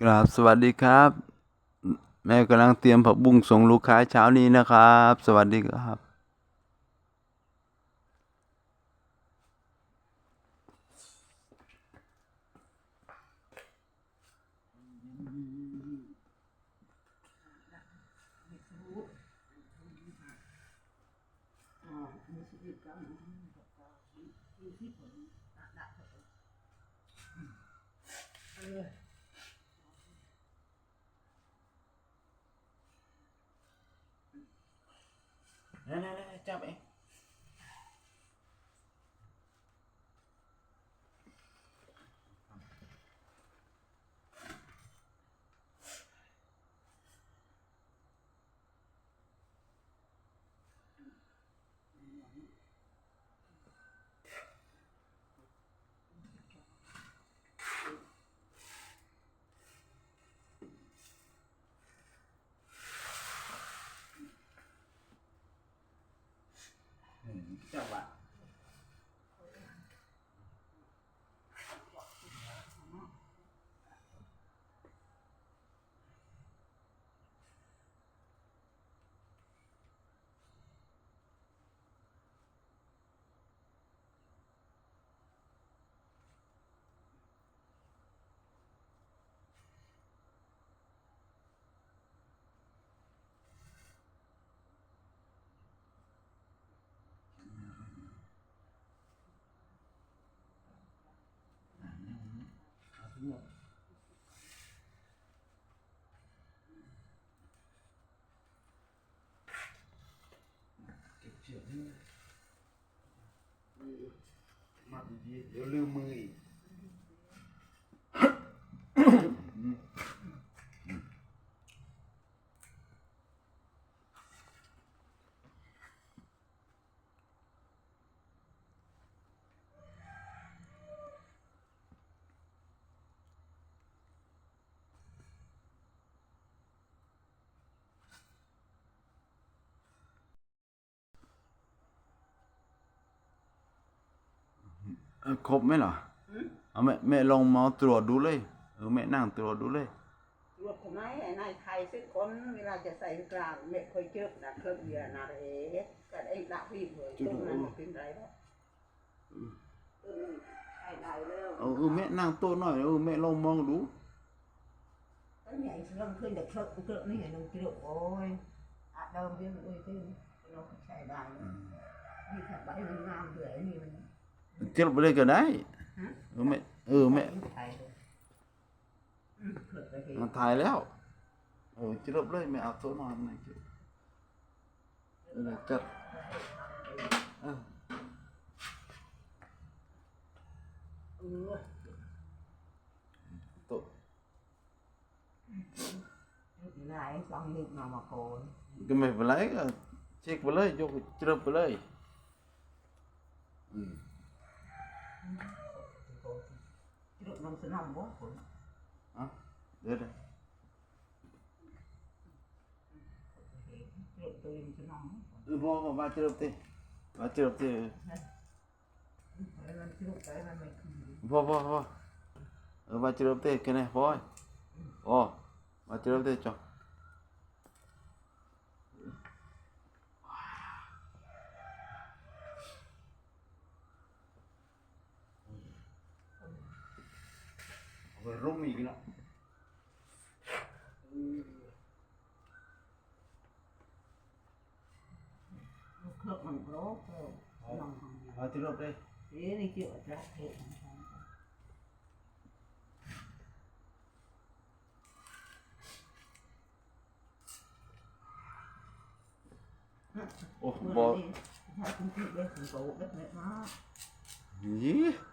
กราบสวัสดีครับ แม่กำลังเตรียมผักบุ้งส่งลูกค้าเช้านี้นะครับ สวัสดีครับนี่นี่นี่จับเอง จับอะ เก็บเชือกนี่มัดดี เดี๋ยวลืมมืออีกเออครบไหมเหรอเอาแม่แม่ลองมาตรวจดูเลยเออแม่นั่งตรวจดูเลยรวบทำไมไอ้นายไทยซึ่งคนเวลาจะใส่กลางไม่เคยเจอนะเครื่องเบียร์นาเรก็ไอ้ละพี่เลยตรงนั้นมันเป็นไรแล้วเออไอ้ได้แล้วเออเออแม่นั่งโต๊ะหน่อยเออแม่ลองมองดูไอ้ใหญ่เรื่องขึ้นเด็กเครื่องเครื่องนี่เห็นลงกิโลโอ้ยอาเดิมที่มันอุ้ยที่เราใช้ได้นี่ถ้าใบมันงามเลยนี่มัน เจ็บไปเลยก็ได้ฮะเออแม่เออแม่ไทยเลยอืมเกิดไปเห็นมันถ่ายแล้ว เออเจ็บเลยแม่เอาโต๊ะนอนหน่อยเจ็บเออจัดเออเออโต๊ะนายฟังนึกมามาโกนก็ไม่เป็นไรก็เช็คไปเลยยกเจ็บไปเลยอืม กิโลน้ำสนามบ่คนอะเดี๋ยวเดี๋ยวกิโลตัวยังสนา มเออพอพอมาเจ็บตีมาเจ็บตีแล้วมันกิโลไปมันไ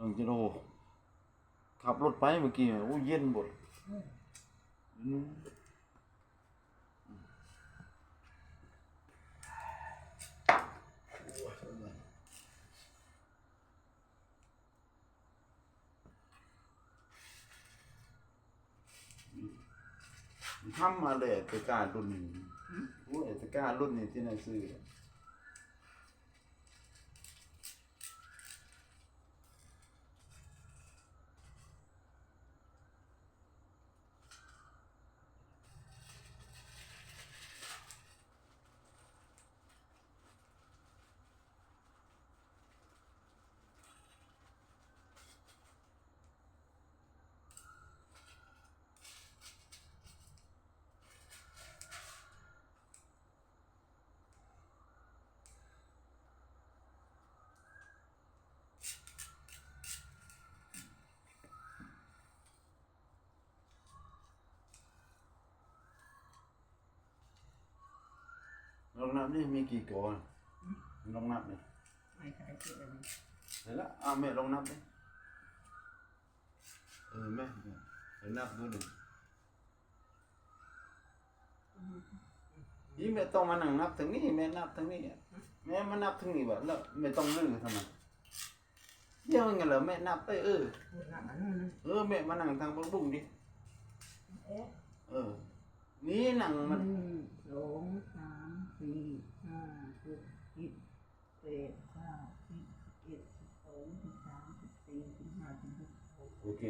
รื่องมันโลกน้องทำมาเจ็บตีเอ๊ะนี่เกี่ยวกับเอ๊ะโอ้เมื่ออนี้ถ้าคุณพี่ได้คุณโตได้ไหมมายี่ลองจะโอ้ขับรถไปเมื่อกี้โอ้เย็นหมดทำมาเลยตะการุ่นนี้โอ้ยตะการุ่นนี้ที่ไหนซื้อ องนับนี่มีกี่ตัวลองนับนี่ไม่ใช่เชื่อเลยเห็นแล้วเอาแม่ลองนับดิเออแม่เห็นนับดูหนึ่งนี่แม่ต้องมานั่งนับทางนี้แม่นับทางนี้อะแม่มานับทางนี้แบบแล้วไม่ต้องลื้อทำไมเดี๋ยวไงเหรอแม่นับไปเออพูดหนักอันนั้นนะเออแม่มานั่งทางบังบุ้งดิเอ๊ะเออ นี่นั่งหมันนึ่งสองสาม สี่ห้าหกเจ็ดแปดเก้าสิบสิบเอ็ดสิบสองสิบสามสิบสี่สิบห้าสิบหกโอเค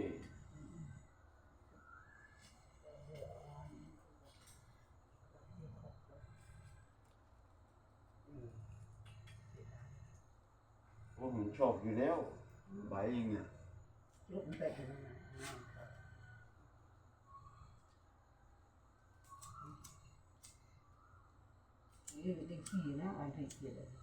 โอ้ผมชอบอยู่แล้วใบอย่างเงี้ยยกมันไปถึงนั้นนะนี่เป็นขี้นะอัน ที่เกียด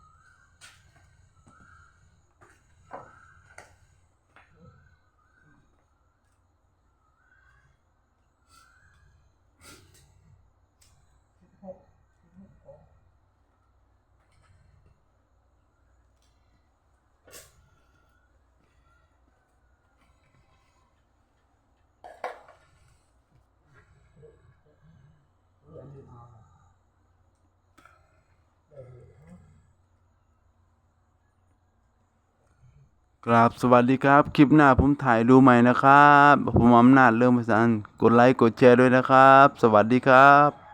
ครับสวัสดีครับ คลิปหน้าผมถ่ายดูใหม่นะครับ ผมอำนาจเรื่องภาษาอังกฤษกดไลค์กดแชร์ด้วยนะครับ สวัสดีครับ